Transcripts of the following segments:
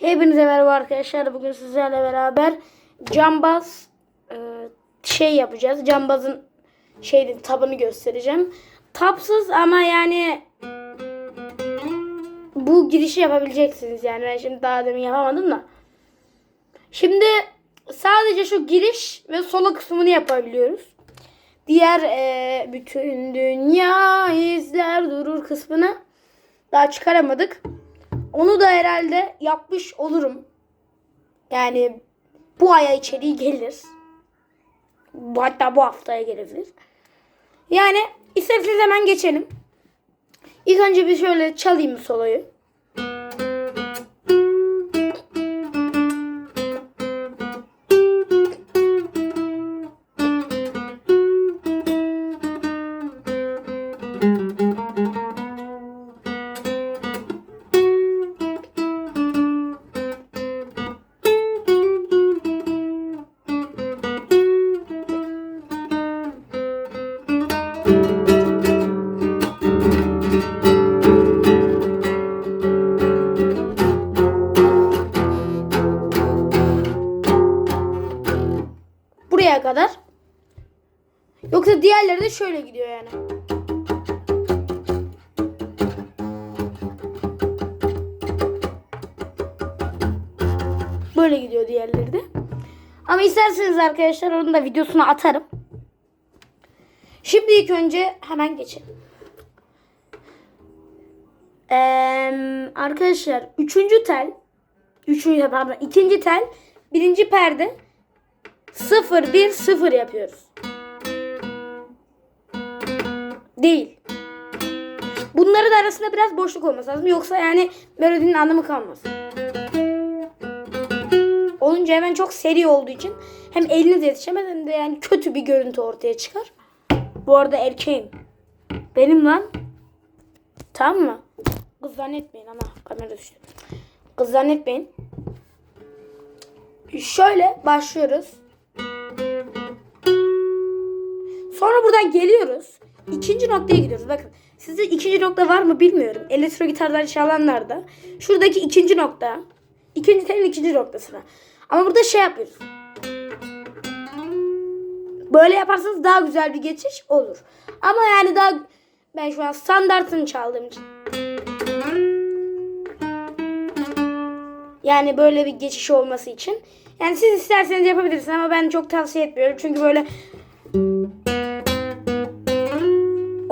Hepinize merhaba arkadaşlar. Bugün sizlerle beraber cambaz e, şey yapacağız. Cambazın şeyin tabını göstereceğim. Tapsız ama yani bu girişi yapabileceksiniz yani. Ben şimdi daha demin yapamadım da. Şimdi sadece şu giriş ve solo kısmını yapabiliyoruz. Diğer e, bütün dünya izler durur kısmını daha çıkaramadık. Onu da herhalde yapmış olurum. Yani bu aya içeriği gelir. Hatta bu haftaya gelebilir. Yani isterseniz hemen geçelim. İlk önce bir şöyle çalayım soloyu. Şöyle gidiyor yani. Böyle gidiyor diğerleri de. Ama isterseniz arkadaşlar onun da videosunu atarım. Şimdi ilk önce hemen geçelim. Ee, arkadaşlar üçüncü tel, üçüncü pardon ikinci tel, birinci perde 0 1 0 yapıyoruz. Değil. Bunların arasında biraz boşluk olması lazım. Yoksa yani melodinin anlamı kalmaz. Olunca hemen çok seri olduğu için hem eliniz yetişemez hem de yani kötü bir görüntü ortaya çıkar. Bu arada erkeğim. Benim lan. Tamam mı? Kız zannetmeyin ama kamera düştü. Kız zannetmeyin. Şöyle başlıyoruz. Sonra buradan geliyoruz. İkinci noktaya gidiyoruz. Bakın sizde ikinci nokta var mı bilmiyorum. Elektro gitarlar çalanlarda. Şuradaki ikinci nokta. ikinci telin ikinci noktasına. Ama burada şey yapıyoruz. Böyle yaparsanız daha güzel bir geçiş olur. Ama yani daha ben şu an standartını çaldığım için. Yani böyle bir geçiş olması için. Yani siz isterseniz yapabilirsiniz ama ben çok tavsiye etmiyorum. Çünkü böyle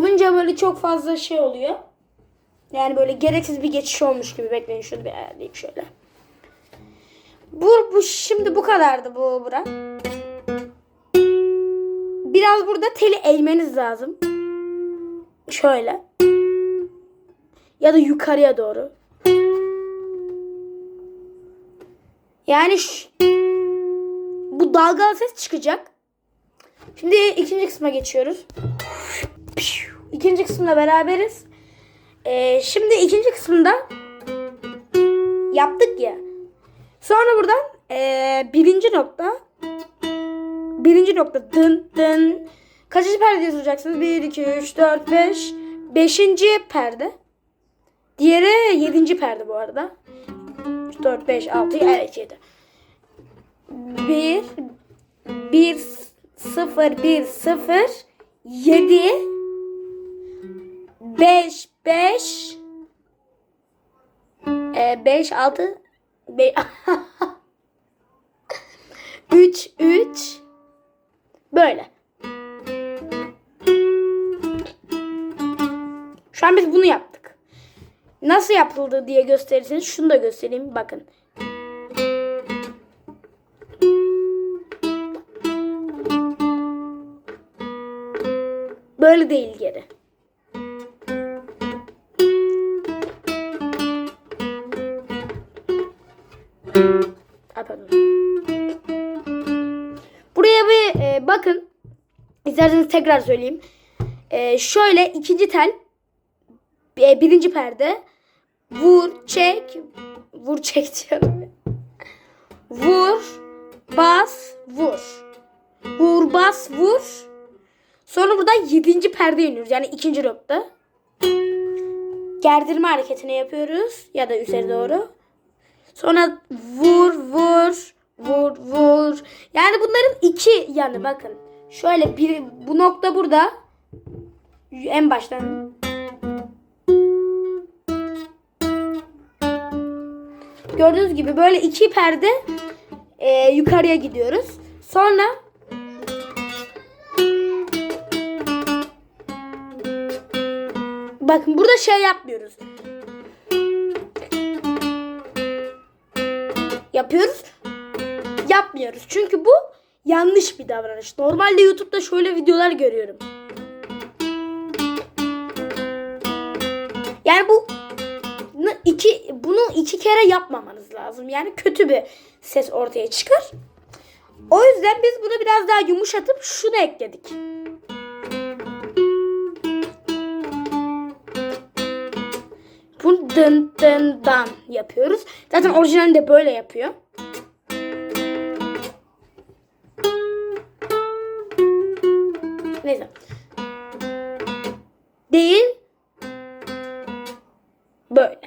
olunca böyle çok fazla şey oluyor. Yani böyle gereksiz bir geçiş olmuş gibi bekleyin şunu bir ayarlayayım şöyle. Bu, bu şimdi bu kadardı bu bura. Biraz burada teli eğmeniz lazım. Şöyle. Ya da yukarıya doğru. Yani şu- bu dalgalı ses çıkacak. Şimdi ikinci kısma geçiyoruz. İkinci kısımda beraberiz. Ee, şimdi ikinci kısımda yaptık ya. Sonra buradan ee, birinci nokta birinci nokta dın dın kaçıncı perde diye soracaksınız? 1, 2, 3, 4, 5 beşinci perde. Diğeri yedinci perde bu arada. 3, 4, 5, 6, evet 7. 1, 1, 0, 1, 0, 7, 5, 5, 5, 6, 3, 3, böyle. Şu an biz bunu yaptık. Nasıl yapıldı diye gösterirseniz şunu da göstereyim. Bakın. Böyle değil geri. İsterseniz tekrar söyleyeyim. E, şöyle ikinci tel e, birinci perde vur çek vur çek diyorum. Vur bas vur. Vur bas vur. Sonra buradan yedinci perde iniyoruz. Yani ikinci nokta. Gerdirme hareketini yapıyoruz. Ya da üzeri doğru. Sonra vur vur vur vur. Yani bunların iki yanı bakın. Şöyle bir bu nokta burada. En baştan. Gördüğünüz gibi böyle iki perde e, yukarıya gidiyoruz. Sonra bakın burada şey yapmıyoruz. Yapıyoruz. Yapmıyoruz. Çünkü bu yanlış bir davranış. Normalde YouTube'da şöyle videolar görüyorum. Yani bu iki bunu iki kere yapmamanız lazım. Yani kötü bir ses ortaya çıkar. O yüzden biz bunu biraz daha yumuşatıp şunu ekledik. Bunu dın dın dan yapıyoruz. Zaten orijinalinde böyle yapıyor. Neyse. Değil. Böyle.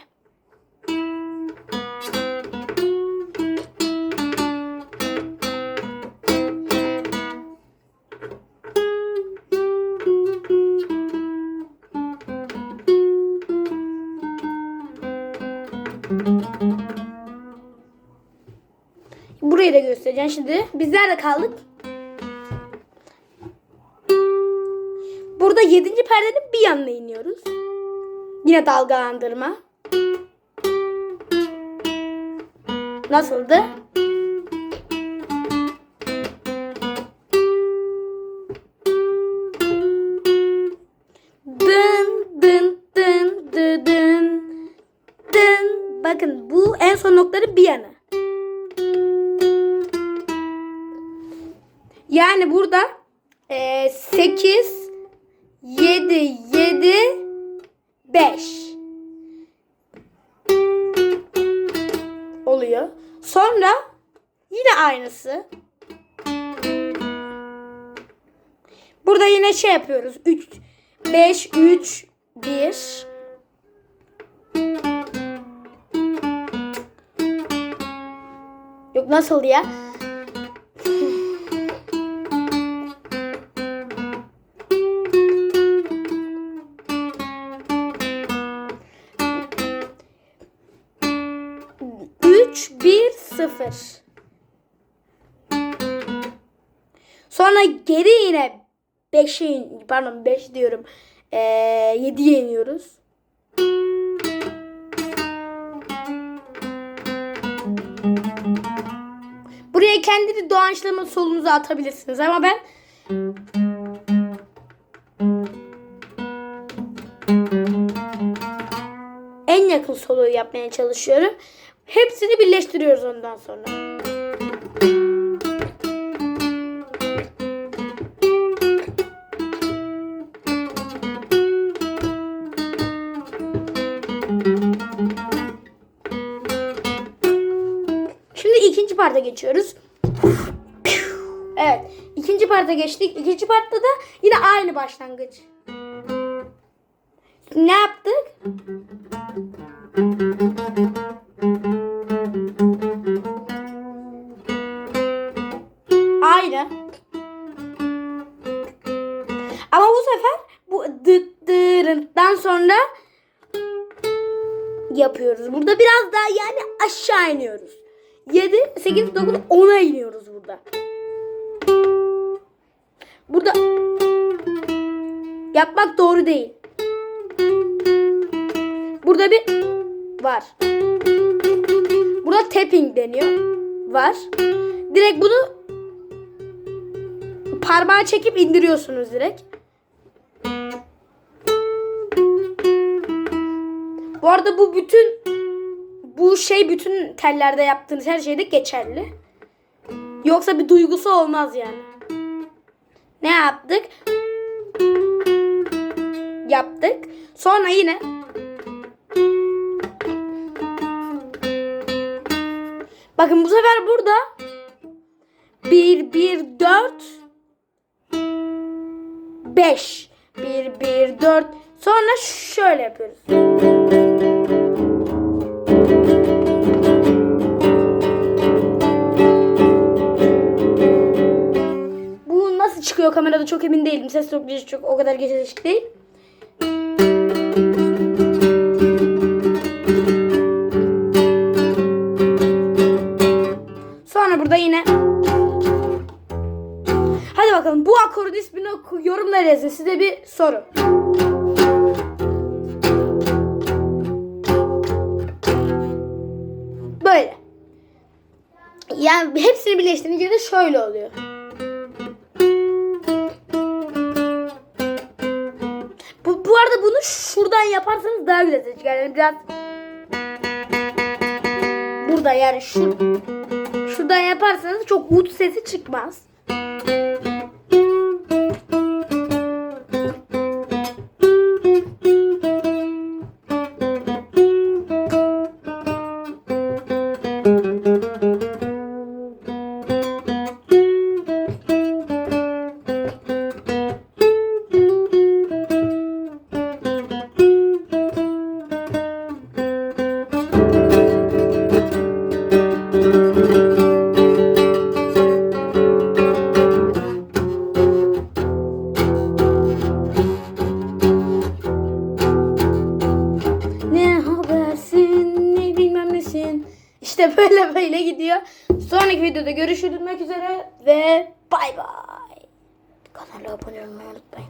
Burayı da göstereceğim şimdi. Biz nerede kaldık? Burada 7. perdenin bir yanına iniyoruz. Yine dalgalandırma. Nasıldı? Dın dın dın dı dın dın. Bakın bu en son noktaların bir yanı. Yani burada e, 8 7 7 5 oluyor. Sonra yine aynısı. Burada yine şey yapıyoruz. 3 5 3 1 Yok nasıl ya? Üç, bir, sıfır. Sonra geri yine 5'e pardon 5 diyorum. Ee, 7'ye iniyoruz. Buraya kendi doğaçlama solunuzu atabilirsiniz ama ben en yakın soluğu yapmaya çalışıyorum. Hepsini birleştiriyoruz ondan sonra. Şimdi ikinci parta geçiyoruz. Evet. ikinci parta geçtik. İkinci partta da yine aynı başlangıç. Ne yaptık? Sonra yapıyoruz. Burada biraz daha yani aşağı iniyoruz. 7, 8, 9, 10'a iniyoruz burada. Burada yapmak doğru değil. Burada bir var. Burada tapping deniyor. Var. Direkt bunu parmağı çekip indiriyorsunuz direkt. Arada bu bütün bu şey bütün tellerde yaptığınız her şeyde geçerli. Yoksa bir duygusu olmaz yani. Ne yaptık? Yaptık. Sonra yine Bakın bu sefer burada 1 1 4 5 1 1 4 sonra şöyle yapıyoruz. Kamerada çok emin değilim. Ses çok, çok o kadar gece açık değil. Sonra burada yine Hadi bakalım bu akordun ismini yorumlara yazın. Size bir soru. Böyle. Yani hepsini birleştirince de şöyle oluyor. Şuradan yaparsanız daha güzel çıkar. Yani biraz burada yani şu şuradan yaparsanız çok ut sesi çıkmaz. Videoda görüşmek üzere ve bay bay. Kanala abone olmayı unutmayın.